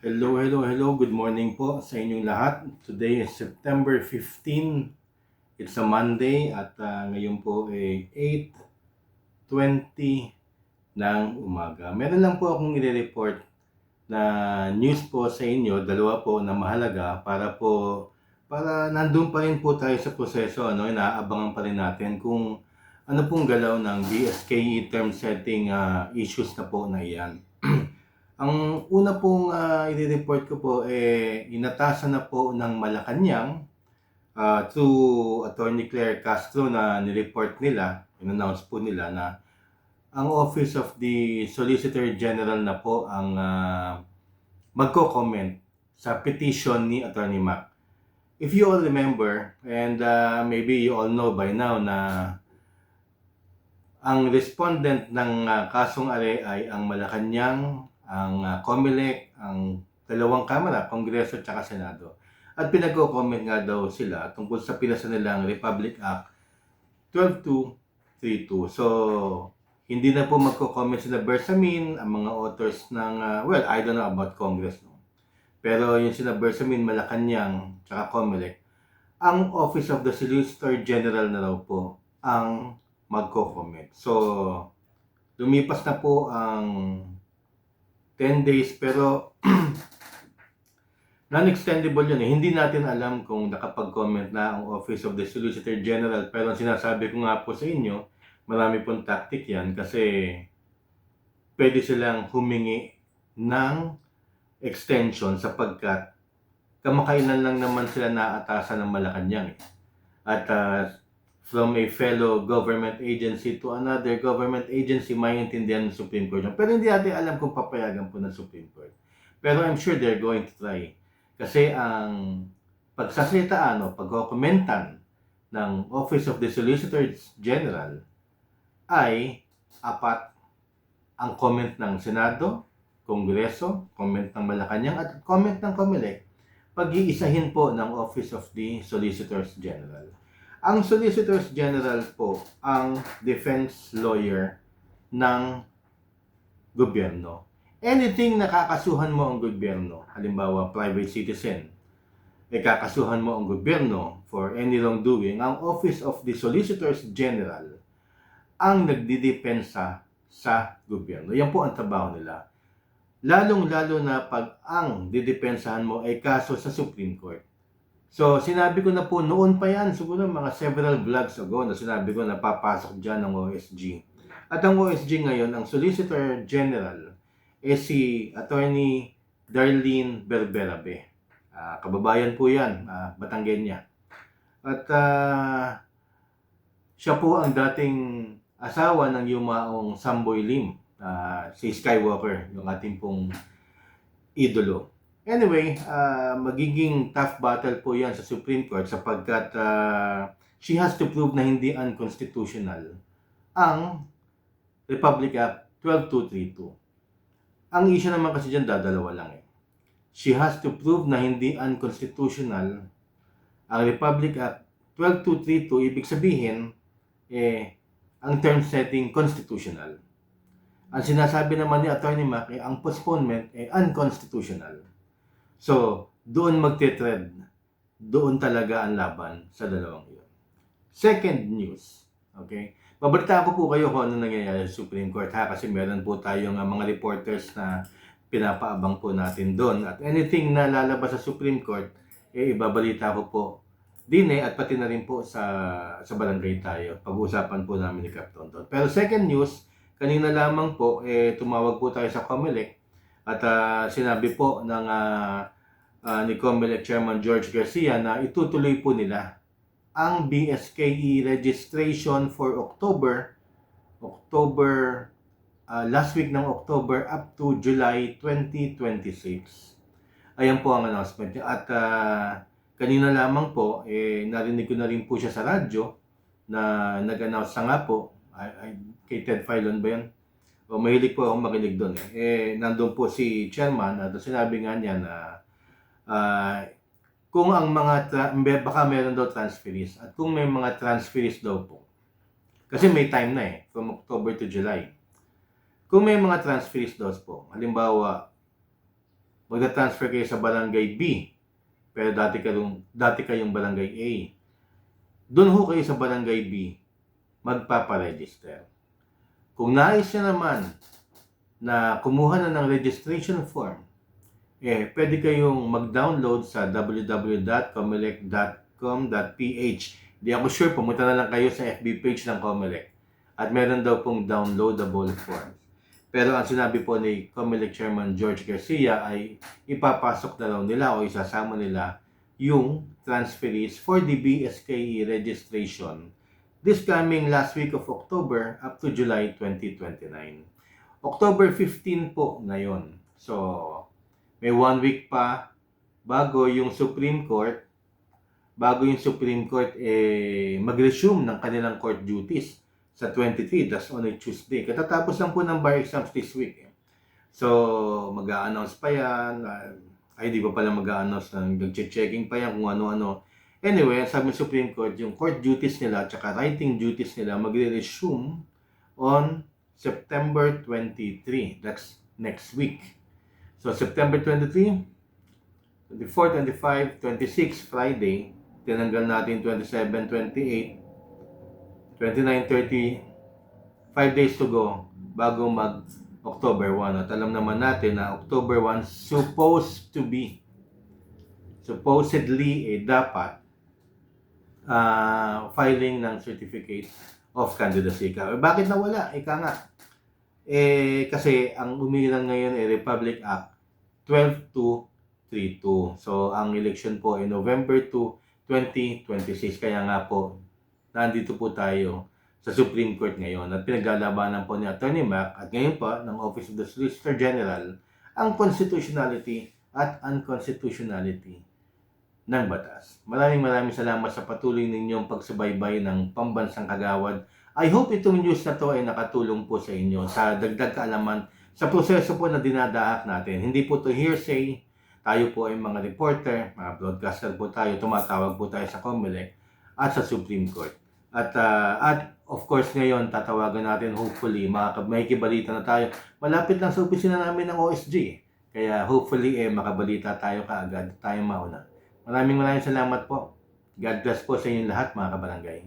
Hello, hello, hello. Good morning po sa inyong lahat. Today is September 15. It's a Monday at ah, ngayon po ay 8.20 ng umaga. Meron lang po akong i-report na news po sa inyo, dalawa po na mahalaga para po para nandun pa rin po tayo sa proseso, ano, inaabangan pa rin natin kung ano pong galaw ng BSKE term setting ah, issues na po na iyan. Ang una pong ah, i-report ko po, eh, inatasan na po ng Malacanang uh, through Attorney Claire Castro na nireport nila, in-announce po nila na ang Office of the Solicitor General na po ang ah, magko-comment sa petition ni Attorney Mac. If you all remember, and ah, maybe you all know by now na ang respondent ng ah, kasong are ay ang Malacanang, ang uh, COMELEC, ang dalawang kamara, Kongreso at saka Senado. At pinagko-comment nga daw sila tungkol sa pinasa nilang Republic Act 12232. So, hindi na po magko-comment sila Bersamin, ang mga authors ng, ah, well, I don't know about Congress. No? Pero yung sila Bersamin, Malacanang, tsaka COMELEC, ang Office of the Solicitor General na raw po ang magko-comment. So, lumipas na po ang 10 days pero non-extendable yun eh. Hindi natin alam kung nakapag-comment na ang Office of the Solicitor General pero ang sinasabi ko nga po sa inyo, marami pong tactic yan kasi pwede silang humingi ng extension sapagkat kamakailan lang naman sila naatasan ng Malacanang eh. At ah, from a fellow government agency to another government agency, maintindihan ng Supreme Court. Pero hindi natin alam kung papayagan po ng Supreme Court. Pero I'm sure they're going to try. Kasi ang pagsasalitaan o pagkokomentan ng Office of the Solicitor General ay apat ang comment ng Senado, Kongreso, comment ng Malacanang at comment ng COMELEC pag-iisahin po ng Office of the Solicitors General. Ang Solicitors General po ang defense lawyer ng gobyerno. Anything na kakasuhan mo ang gobyerno, halimbawa private citizen, eh kakasuhan mo ang gobyerno for any wrongdoing, ang Office of the Solicitors General ang nagdidepensa sa gobyerno. Yan po ang trabaho nila. Lalong-lalo na pag ang didepensahan mo ay kaso sa Supreme Court. So, sinabi ko na po noon pa yan, siguro mga several vlogs ago na sinabi ko na papasok dyan ng OSG. At ang OSG ngayon, ang Solicitor General, eh si Attorney Darlene Berberabe. Ah, kababayan po yan, uh, Batanggenya. At ah, siya po ang dating asawa ng yumaong Samboy Lim, ah, si Skywalker, yung ating pong idolo. Anyway, ah, magiging tough battle po yan sa Supreme Court sapagkat ah, she has to prove na hindi unconstitutional ang Republic Act 12232. Ang issue naman kasi dyan, dadalawa lang eh. She has to prove na hindi unconstitutional ang Republic Act 12232, ibig sabihin, eh, ang term setting constitutional. Ang sinasabi naman ni Attorney Mac, eh, ang postponement ay unconstitutional. So, doon magte-tread. Doon talaga ang laban sa dalawang iyon. Second news. Okay? Babalita ko po kayo kung ano nangyayari sa Supreme Court ha kasi meron po tayong uh, mga reporters na pinapaabang po natin doon. At anything na lalabas sa Supreme Court, eh ibabalita ko po din eh at pati na rin po sa sa barangay tayo. Pag-uusapan po namin ni Captain doon. Pero second news, kanina lamang po eh tumawag po tayo sa COMELEC at ah, sinabi po ng ah, ah, ni COMELEC Chairman George Garcia na itutuloy po nila ang BSKE registration for October October ah, last week ng October up to July 2026. Ayan po ang announcement niya. At ah, kanina lamang po, eh, narinig ko na rin po siya sa radyo na nag-announce na nga po, ay, ay, kay Ted Filon ba yun? O mahilig po akong makinig doon eh. eh nandun po si chairman at sinabi nga niya na ah, kung ang mga, baka meron daw transferees at kung may mga transferees daw po, kasi may time na eh, from October to July. Kung may mga transferees daw po, halimbawa, magta-transfer kayo sa barangay B, pero dati kayong, dati kayong barangay A. Doon ho kayo sa barangay B, magpaparegister. Kung nais niya naman na kumuha na ng registration form, eh, pwede kayong mag-download sa www.comelec.com.ph. Di ako sure, pumunta na lang kayo sa FB page ng Comelec. At meron daw pong downloadable forms. Pero ang sinabi po ni Comelec Chairman George Garcia ay ipapasok na raw nila o isasama nila yung transferees for the BSKE registration this coming last week of October up to July 2029. October 15 po ngayon. So, may one week pa bago yung Supreme Court bago yung Supreme Court eh, mag-resume ng kanilang court duties sa 23, that's on a Tuesday. Katatapos lang po ng bar exams this week. eh. So, mag-a-announce pa yan. ah, ay, di ba pala mag-a-announce ng nag-checking pa yan kung ano-ano. Anyway, sabi ng Supreme Court, yung court duties nila at writing duties nila magre-resume on September 23. That's next week. So, September 23, 24, 25, 26, Friday, tinanggal natin 27, 28, 29, 30, 5 days to go bago mag October 1. At alam naman natin na October 1 supposed to be supposedly eh, dapat ah, filing ng certificate of candidacy ka. Eh, bakit nawala? Ika nga. Eh, kasi ang umilang ngayon ay Republic Act 12232. So, ang election po ay November 2, 2026. Kaya nga po, nandito po tayo sa Supreme Court ngayon at pinaglalabanan po ni Attorney Mac at ngayon pa ng Office of the Solicitor General ang constitutionality at unconstitutionality ng batas. Maraming maraming salamat sa patuloy ninyong pagsubaybay ng pambansang kagawad. I hope itong news na to ay nakatulong po sa inyo sa dagdag kaalaman sa proseso po na dinadaak natin. Hindi po to hearsay. Tayo po ay mga reporter, mga broadcaster po tayo, tumatawag po tayo sa COMELEC at sa Supreme Court. At ah, at of course ngayon tatawagan natin hopefully makaka may kibalita na tayo. Malapit lang sa opisina namin ng OSG. Kaya hopefully eh makabalita tayo kaagad, tayo mauna. Maraming maraming salamat po. God bless po sa inyong lahat mga kabarangay.